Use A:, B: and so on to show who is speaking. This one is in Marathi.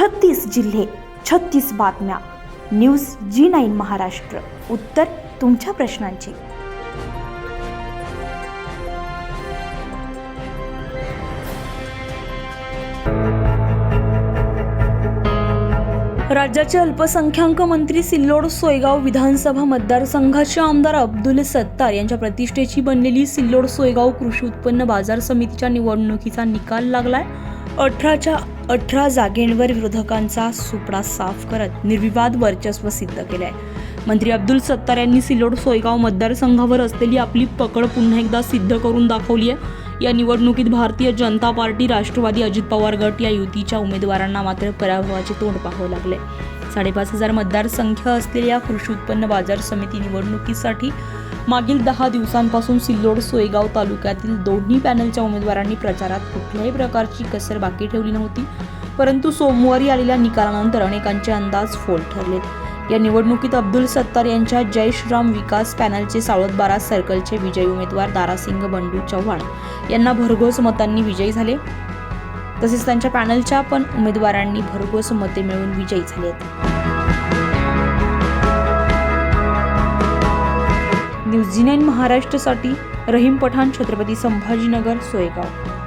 A: छत्तीस जिल्हे छत्तीस बातम्या. News G nine Maharashtra. उत्तर तुमच्या प्रश्नांची. राज्याचे अल्पसंख्याक मंत्री सिल्लोड सोयगाव विधानसभा मतदारसंघाचे आमदार अब्दुल सत्तार यांच्या प्रतिष्ठेची बनलेली सिल्लोड सोयगाव कृषी उत्पन्न बाजार समितीच्या निवडणुकीचा निकाल लागलाय. अठराच्या अठरा जागेंवर विरोधकांचा सुपडा साफ करत निर्विवाद वर्चस्व सिद्ध केलंय. मंत्री अब्दुल सत्तार यांनी सिल्लोड सोयगाव मतदारसंघावर असलेली आपली पकड पुन्हा एकदा सिद्ध करून दाखवली आहे. या निवडणुकीत भारतीय जनता पार्टी राष्ट्रवादी अजित पवार गट या युतीच्या उमेदवारांना मात्र पराभवाचे तोंड पाहावं लागले साडेपाच हजार मतदारसंख्या असलेल्या कृषी उत्पन्न बाजार समिती निवडणुकीसाठी मागील दहा दिवसांपासून सिल्लोड सोयगाव तालुक्यातील दोन्ही पॅनलच्या उमेदवारांनी प्रचारात कुठल्याही प्रकारची कसर बाकी ठेवली नव्हती परंतु सोमवारी आलेल्या निकालानंतर अनेकांचे अंदाज फोल ठरले. या निवडणुकीत अब्दुल सत्तार यांच्या जय श्रीराम विकास पॅनलचे सावळतबारा सर्कलचे विजयी उमेदवार दारासिंग बंडू चव्हाण यांना भरघोस मतांनी विजयी झाले. तसेच त्यांच्या पॅनलच्या पण उमेदवारांनी भरघोस मते मिळवून विजयी झाले न्यूझीलंड महाराष्ट्रसाठी महाराष्ट्रासाठी रहीम पठाण छत्रपती संभाजीनगर सोयगाव